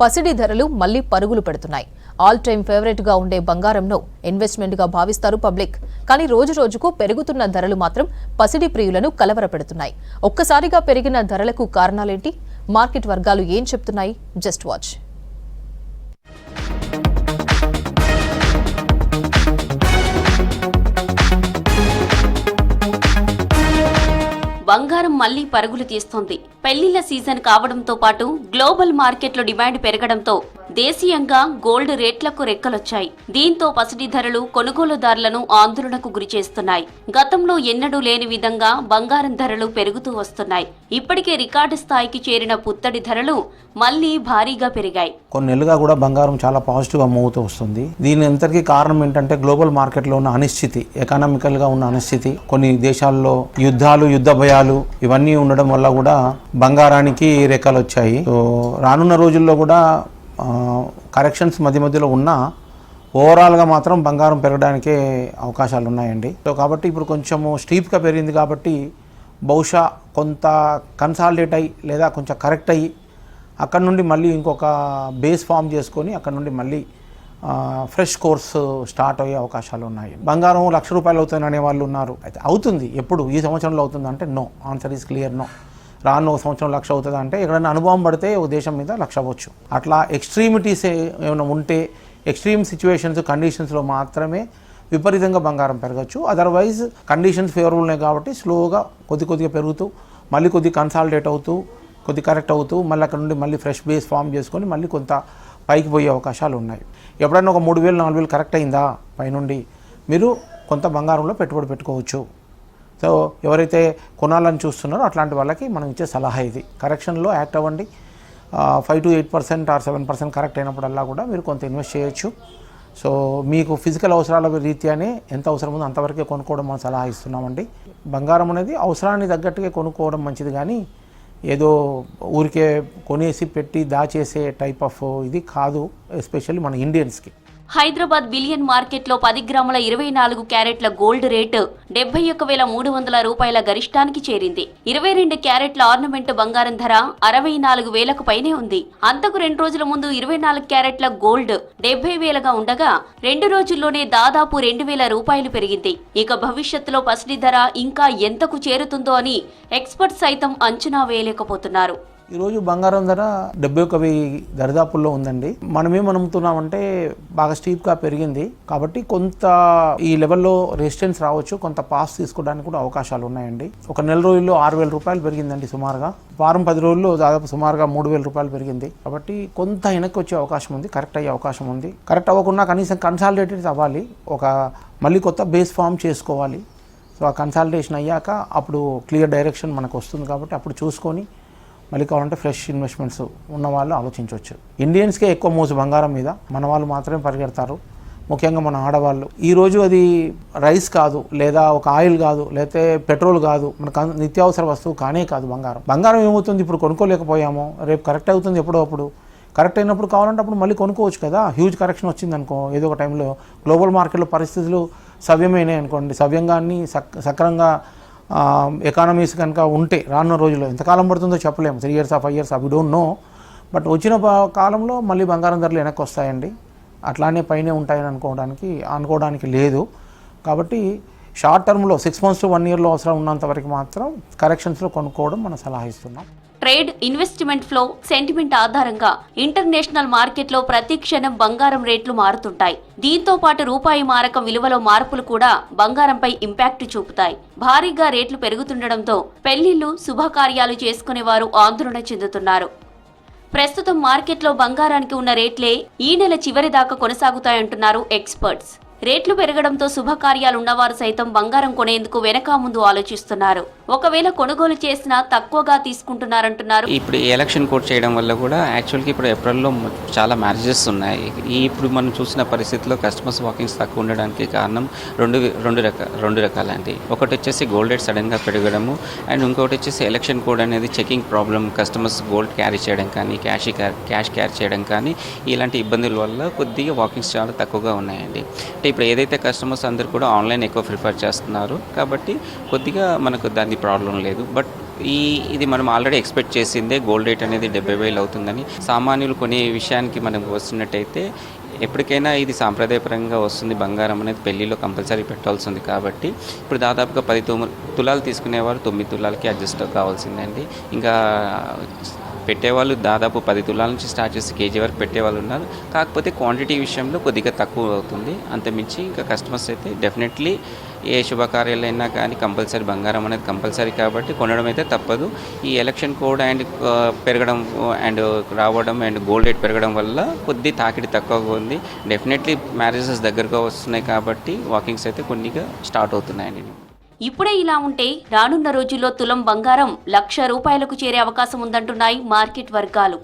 పసిడి ధరలు మళ్ళీ పరుగులు పెడుతున్నాయి. ఆల్ టైమ్ ఫేవరెట్గా ఉండే బంగారంను ఇన్వెస్ట్మెంట్గా భావిస్తారు పబ్లిక్ కానీ రోజు రోజుకు పెరుగుతున్న ధరలు మాత్రం పసిడి ప్రియులను కలవరపెడుతున్నాయి. ఒక్కసారిగా పెరిగిన ధరలకు కారణాలేంటి? మార్కెట్ వర్గాలు ఏం చెప్తున్నాయి? జస్ట్ వాచ్ బంగారం మళ్ళీ పరుగులు తీస్తోంది. పెళ్ళిళ్ళ సీజన్ కావడంతో పాటు గ్లోబల్ మార్కెట్లో డిమాండ్ పెరగడంతో దేశీయంగా గోల్డ్ రేట్లకు రెక్కలొచ్చాయి. దీంతో పసిడి ధరలు కొనుగోలుదారులను ఆందోళనకు గురిచేస్తున్నాయి గతంలో ఎన్నడూ లేని విధంగా బంగారం ధరలు పెరుగుతూ వస్తున్నాయి. ఇప్పటికే రికార్డు స్థాయికి చేరిన పుత్తడి ధరలు మళ్ళీ భారీగా పెరిగాయి. కొన్ని నెలలుగా కూడా బంగారం చాలా పాజిటివ్గా మూవ్ అవుతూ వస్తుంది. దీని అంతటికీ కారణం ఏంటంటే గ్లోబల్ మార్కెట్లో ఉన్న అనిశ్చితి ఎకనామికల్గా ఉన్న అనిశ్చితి కొన్ని దేశాల్లో యుద్ధాలు యుద్ధ భయాలు ఇవన్నీ ఉండడం వల్ల కూడా బంగారానికి రెక్కలు వచ్చాయి సో రానున్న రోజుల్లో కూడా కరెక్షన్స్ మధ్య మధ్యలో ఉన్నా ఓవరాల్గా మాత్రం బంగారం పెరగడానికే అవకాశాలు ఉన్నాయండి సో కాబట్టి ఇప్పుడు కొంచెము స్టీప్గా పెరిగింది కాబట్టి బహుశా కొంత కన్సాలిడేట్ అయ్యి లేదా కొంచెం కరెక్ట్ అయ్యి అక్కడ నుండి మళ్ళీ ఇంకొక బేస్ ఫామ్ చేసుకొని అక్కడ నుండి మళ్ళీ ఫ్రెష్ కోర్స్ స్టార్ట్ అయ్యే అవకాశాలు ఉన్నాయి బంగారం లక్ష రూపాయలు అవుతుంది అనే వాళ్ళు ఉన్నారు. అయితే అవుతుంది. ఎప్పుడు? ఈ సంవత్సరంలో అవుతుంది అంటే no answer is clear no రాను ఒక సంవత్సరం లక్ష అవుతుంది అంటే ఎక్కడైనా అనుభవం పడితే ఒక దేశం మీద లక్ష అవ్వచ్చు. అట్లా ఎక్స్ట్రీమిటీస్ ఏమైనా ఉంటే ఎక్స్ట్రీమ్ సిచ్యువేషన్స్ కండిషన్స్లో మాత్రమే విపరీతంగా బంగారం పెరగచ్చు. అదర్వైజ్ కండిషన్స్ ఫేవరబుల్ ఉన్నాయి కాబట్టి స్లోగా కొద్ది కొద్దిగా పెరుగుతూ మళ్ళీ కొద్ది కన్సాలిడేట్ అవుతూ కొద్ది కరెక్ట్ అవుతూ మళ్ళీ అక్కడ నుండి మళ్ళీ ఫ్రెష్ బేస్ ఫామ్ చేసుకొని మళ్ళీ కొంత పైకి పోయే అవకాశాలు ఉన్నాయి. ఎప్పుడైనా ఒక మూడు వేలు నాలుగు వేలు కరెక్ట్ అయిందా? పైనుండి మీరు కొంత బంగారంలో పెట్టుబడి పెట్టుకోవచ్చు. సో ఎవరైతే కొనాలని చూస్తున్నారో అట్లాంటి వాళ్ళకి మనం ఇచ్చే సలహా ఇది. కరెక్షన్లో యాక్ట్ అవ్వండి. Five to eight percent or seven percent correct అయినప్పుడల్లా కూడా మీరు కొంత ఇన్వెస్ట్ చేయొచ్చు. సో మీకు ఫిజికల్ అవసరాల రీత్యానే ఎంత అవసరం ఉందో అంతవరకే కొనుక్కోవడం మనం సలహా ఇస్తున్నామండి. బంగారం అనేది అవసరాన్ని తగ్గట్టుగా కొనుక్కోవడం మంచిది కానీ ఏదో ఊరికే కొనేసి పెట్టి దాచేసే టైప్ ఆఫ్ ఇది కాదు ఎస్పెషల్లీ మన ఇండియన్స్కి హైదరాబాద్ బిలియన్ మార్కెట్లో పది గ్రాముల ఇరవై నాలుగు క్యారెట్ల గోల్డ్ రేటు డెబ్బై ఒక్క వేల మూడు వందల రూపాయల గరిష్టానికి చేరింది. ఇరవై రెండు క్యారెట్ల ఆర్నమెంట్ బంగారం ధర అరవై నాలుగు వేలకు పైనే ఉంది. అంతకు రెండు రోజుల ముందు ఇరవై నాలుగు క్యారెట్ల గోల్డ్ డెబ్బై వేలగా ఉండగా రెండు రోజుల్లోనే దాదాపు రెండు వేల రూపాయలు పెరిగింది. ఇక భవిష్యత్తులో పసిడి ధర ఇంకా ఎంతకు చేరుతుందో అని ఎక్స్పర్ట్స్ సైతం అంచనా వేయలేకపోతున్నారు. ఈరోజు బంగారం ధర డెబ్బై ఒక వెయ్యి దరిదాపుల్లో ఉందండి. మనం నమ్ముతున్నామంటే బాగా స్టీప్గా పెరిగింది. కాబట్టి కొంత ఈ లెవెల్లో రెసిస్టెన్స్ రావచ్చు కొంత పాస్ తీసుకోవడానికి కూడా అవకాశాలు ఉన్నాయండి. ఒక నెల రోజుల్లో ఆరు వేల రూపాయలు పెరిగిందండి సుమారుగా. వారం పది రోజుల్లో దాదాపు సుమారుగా మూడు వేల రూపాయలు పెరిగింది. కాబట్టి కొంత వెనక్కి వచ్చే అవకాశం ఉంది కరెక్ట్ అయ్యే అవకాశం ఉంది. కరెక్ట్ అవ్వకుండా కనీసం కన్సాలిడేటెడ్ అవ్వాలి. ఒక మళ్ళీ కొత్త బేస్ ఫామ్ చేసుకోవాలి. సో ఆ కన్సాలిటేషన్ అయ్యాక అప్పుడు క్లియర్ డైరెక్షన్ మనకు వస్తుంది కాబట్టి అప్పుడు చూసుకొని మళ్ళీ కావాలంటే ఫ్రెష్ ఇన్వెస్ట్మెంట్స్ ఉన్న వాళ్ళు ఆలోచించవచ్చు. ఇండియన్స్కే ఎక్కువ మోజు బంగారం మీద. మన వాళ్ళు మాత్రమే పరిగెడతారు. ముఖ్యంగా మన ఆడవాళ్ళు. ఈరోజు అది రైస్ కాదు లేదా ఒక ఆయిల్ కాదు లేకపోతే పెట్రోల్ కాదు. మనకు నిత్యావసర వస్తువు కానే కాదు బంగారం. బంగారం ఏమవుతుంది? ఇప్పుడు కొనుక్కోలేకపోయాము. రేపు కరెక్ట్ అవుతుంది ఎప్పుడో అప్పుడు. కరెక్ట్ అయినప్పుడు కావాలంటే అప్పుడు మళ్ళీ కొనుక్కోవచ్చు కదా. హ్యూజ్ కరెక్షన్ వచ్చింది అనుకో ఏదో ఒక టైంలో. గ్లోబల్ మార్కెట్లో పరిస్థితులు సవ్యమైనాయి అనుకోండి. సవ్యంగా అన్ని సక్ సక్రంగా ఎకానమీస్ కనుక ఉంటే రానున్న రోజుల్లో ఎంతకాలం పడుతుందో చెప్పలేము. త్రీ ఇయర్స్ ఫైవ్ ఇయర్స్ అవి డోంట్ నో బట్ వచ్చిన కాలంలో మళ్ళీ బంగారం ధరలు వెనక్కి వస్తాయండి. అట్లానే పైనే ఉంటాయని అనుకోవడానికి అనుకోవడానికి లేదు. కాబట్టి షార్ట్ టర్మ్లో సిక్స్ మంత్స్ టు వన్ ఇయర్లో అవసరం ఉన్నంత వరకు మాత్రం కరెక్షన్స్లో కొనుక్కోవడం మనం సలహా ఇస్తున్నాం. ట్రేడ్ ఇన్వెస్ట్మెంట్ ఫ్లో సెంటిమెంట్ ఆధారంగా ఇంటర్నేషనల్ మార్కెట్లో ప్రతి క్షణం బంగారం రేట్లు మారుతుంటాయి. దీంతో పాటు రూపాయి మారకం విలువలో మార్పులు కూడా బంగారంపై ఇంపాక్ట్ చూపుతాయి. భారీగా రేట్లు పెరుగుతుండటంతో పెళ్ళిళ్ళు శుభకార్యాలు చేసుకునే వారు ఆందోళన చెందుతున్నారు. ప్రస్తుతం మార్కెట్లో బంగారానికి ఉన్న రేట్లే ఈ నెల చివరి దాకా కొనసాగుతాయంటున్నారు ఎక్స్పర్ట్స్. రేట్లు పెరగడంతో శుభకార్యాలు ఉన్నవారు సైతం బంగారం కొనేందుకు వెనక ముందు ఆలోచిస్తున్నారు. ఒకవేళ కొనుగోలు చేసినా తక్కువగా తీసుకుంటున్నారంటున్నారు. ఇప్పుడు ఎలక్షన్ కోడ్ చేయడం వల్ల కూడా యాక్చువల్గా ఇప్పుడు ఏప్రిల్లో చాలా మ్యారేజెస్ ఉన్నాయి. ఈ ఇప్పుడు మనం చూసిన పరిస్థితిలో కస్టమర్స్ వాకింగ్స్ తక్కువ ఉండడానికి కారణం రెండు రెండు రక రెండు రకాలండి. ఒకటి వచ్చేసి గోల్డ్ రేట్ సడన్గా పెరగడము అండ్ ఇంకొకటి వచ్చేసి ఎలక్షన్ కోడ్ అనేది checking problem customers gold carry చేయడం కానీ క్యాష్ క్యాష్ క్యారీ చేయడం కానీ ఇలాంటి ఇబ్బందుల వల్ల కొద్దిగా వాకింగ్స్ చాలా తక్కువగా ఉన్నాయండి. అంటే ఇప్పుడు ఏదైతే కస్టమర్స్ అందరూ కూడా ఆన్లైన్ ఎక్కువ ప్రిఫర్ చేస్తున్నారు కాబట్టి కొద్దిగా మనకు దాని ప్రాబ్లం లేదు. బట్ ఈ ఇది మనం ఆల్రెడీ ఎక్స్పెక్ట్ చేసిందే గోల్డ్ రేట్ అనేది డెబ్బై వేలు అవుతుందని. సామాన్యులు కొనే విషయానికి మనం వస్తున్నట్టయితే ఎప్పటికైనా ఇది సాంప్రదాయపరంగా వస్తుంది. బంగారం అనేది పెళ్ళిలో కంపల్సరీ పెట్టాల్సి ఉంది కాబట్టి. ఇప్పుడు దాదాపుగా పది తొమ్మిది తులాలు తీసుకునేవారు తొమ్మిది తులాలకి అడ్జస్ట్ కావాల్సిందండి. ఇంకా పెట్టేవాళ్ళు దాదాపు పది తులాల నుంచి స్టార్ట్ చేసి కేజీ వరకు పెట్టేవాళ్ళు ఉన్నారు. కాకపోతే క్వాంటిటీ విషయంలో కొద్దిగా తక్కువ అవుతుంది. అంతమించి ఇంకా కస్టమర్స్ అయితే డెఫినెట్లీ ఏ శుభకార్యాలైనా కానీ కంపల్సరీ బంగారం అనేది కంపల్సరీ కాబట్టి కొనడం అయితే తప్పదు. ఈ ఎలక్షన్ కోడ్ అండ్ పెరగడం uh, అండ్ రావడం అండ్ గోల్డ్ రేట్ పెరగడం వల్ల కొద్ది తాకిడి తక్కువగా ఉంది. డెఫినెట్లీ మ్యారేజెస్ దగ్గరగా వస్తున్నాయి కాబట్టి వాకింగ్స్ అయితే కొన్నిగా స్టార్ట్ అవుతున్నాయండి. ఇప్పుడే ఇలా ఉంటే రానున్న రోజుల్లో తులం బంగారం లక్ష రూపాయలకు చేరే అవకాశం ఉందంటున్నాయి మార్కెట్ వర్గాలు.